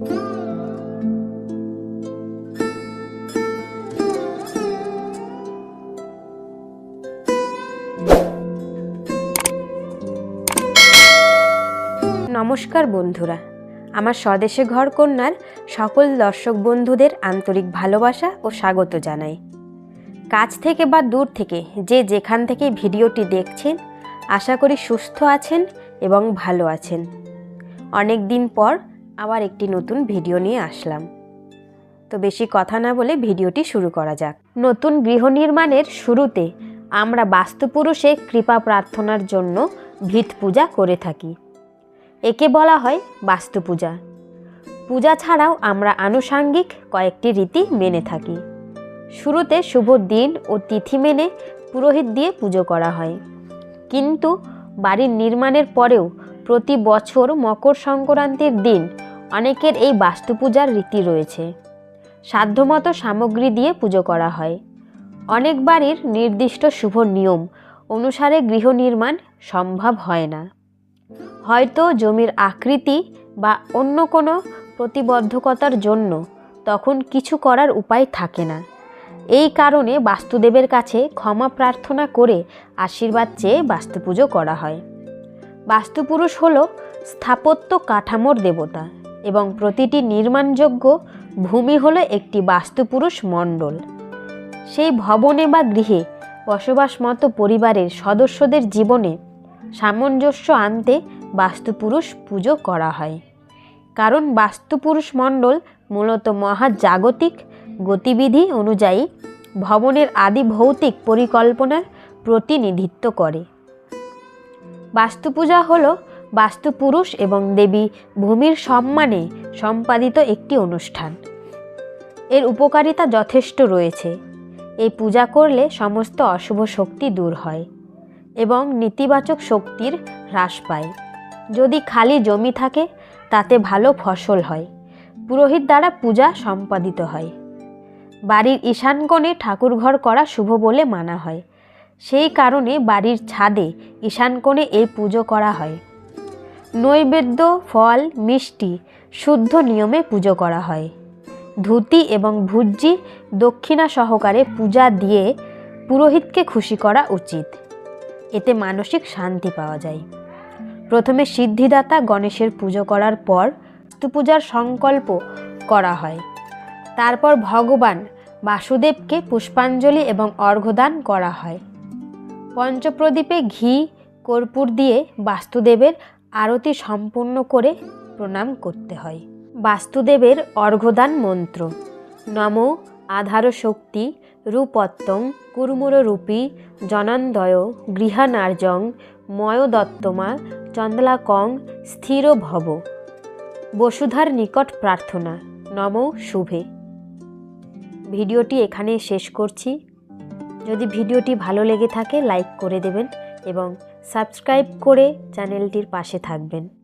নমস্কার বন্ধুরা, আমার স্বদেশে ঘর কন্যার সকল দর্শক বন্ধুদের আন্তরিক ভালোবাসা ও স্বাগত জানাই। কাছ থেকে বা দূর থেকে যে যেখান থেকে ভিডিওটি দেখছেন, আশা করি সুস্থ আছেন এবং ভালো আছেন। অনেক দিন পর আবার একটি নতুন ভিডিও নিয়ে আসলাম। তো বেশি কথা না বলে ভিডিওটি শুরু করা যাক। নতুন গৃহ নির্মাণের শুরুতে আমরা বাস্তুপুরুষে কৃপা প্রার্থনার জন্য ভিত পূজা করে থাকি। একে বলা হয় বাস্তু পূজা পূজা ছাড়াও আমরা আনুষাঙ্গিক কয়েকটি রীতি মেনে থাকি। শুরুতে শুভ দিন ও তিথি মেনে পুরোহিত দিয়ে পুজো করা হয়। কিন্তু বাড়ির নির্মাণের পরেও প্রতি বছর মকর সংক্রান্তির দিন অনেকের এই বাস্তু পূজার রীতি রয়েছে। সাধ্যমতো সামগ্রী দিয়ে পুজো করা হয়। অনেক বাড়ির নির্দিষ্ট শুভ নিয়ম অনুসারে গৃহ নির্মাণ সম্ভব হয় না। হয়তো জমির আকৃতি বা অন্য কোনো প্রতিবদ্ধকতার জন্য তখন কিছু করার উপায় থাকে না। এই কারণে বাস্তুদেবের কাছে ক্ষমা প্রার্থনা করে আশীর্বাদ চেয়ে বাস্তুপুজো করা হয়। বাস্তুপুরুষ হল স্থাপত্য কাঠামোর দেবতা। এবং প্রতিটি নির্মাণযোগ্য ভূমি হলো একটি বাস্তুপুরুষ মণ্ডল। সেই ভবনে বা গৃহে বসবাসমতো পরিবারের সদস্যদের জীবনে সামঞ্জস্য আনতে বাস্তুপুরুষ পুজো করা হয়। কারণ বাস্তুপুরুষ মণ্ডল মূলত মহাজাগতিক গতিবিধি অনুযায়ী ভবনের আদি ভৌতিক পরিকল্পনার প্রতিনিধিত্ব করে। বাস্তুপূজা হল বাস্তুপুরুষ এবং দেবী ভূমির সম্মানে সম্পাদিত একটি অনুষ্ঠান। এর উপকারিতা যথেষ্ট রয়েছে। এই পূজা করলে সমস্ত অশুভ শক্তি দূর হয় এবং নেতিবাচক শক্তির হ্রাস পায়। যদি খালি জমি থাকে, তাতে ভালো ফসল হয়। পুরোহিত দ্বারা পূজা সম্পাদিত হয়। বাড়ির ঈশান কোণে ঠাকুরঘর করা শুভ বলে মানা হয়। সেই কারণে বাড়ির ছাদে ঈশান কোণে এই পুজো করা হয়। নৈবেদ্য, ফল, মিষ্টি, শুদ্ধ নিয়মে পুজো করা হয়। ধুতি এবং ভুজ্জি দক্ষিণা সহকারে পূজা দিয়ে পুরোহিতকে খুশি করা উচিত। এতে মানসিক শান্তি পাওয়া যায়। প্রথমে সিদ্ধিদাতা গণেশের পুজো করার পর পূজার সংকল্প করা হয়। তারপর ভগবান বাসুদেবকে পুষ্পাঞ্জলি এবং অর্ঘ্যদান করা হয়। পঞ্চপ্রদীপে ঘি, কর্পূর দিয়ে বাস্তুদেবের আরতি সম্পূর্ণ করে প্রণাম করতে হয়। বাস্তুদেবের অর্ঘ্যদান মন্ত্র। নম আধার শক্তি রূপত্তং কুর্মুররূপী জনান্দয় গৃহানার্যং ময়োদত্তমা চন্দলাকং স্থির ভব বসুধার নিকট প্রার্থনা। নম শুভে। ভিডিওটি এখানে শেষ করছি। যদি ভিডিওটি ভালো লেগে থাকে, লাইক করে দেবেন। এবং সাবস্ক্রাইব করে চ্যানেলটির পাশে থাকবেন।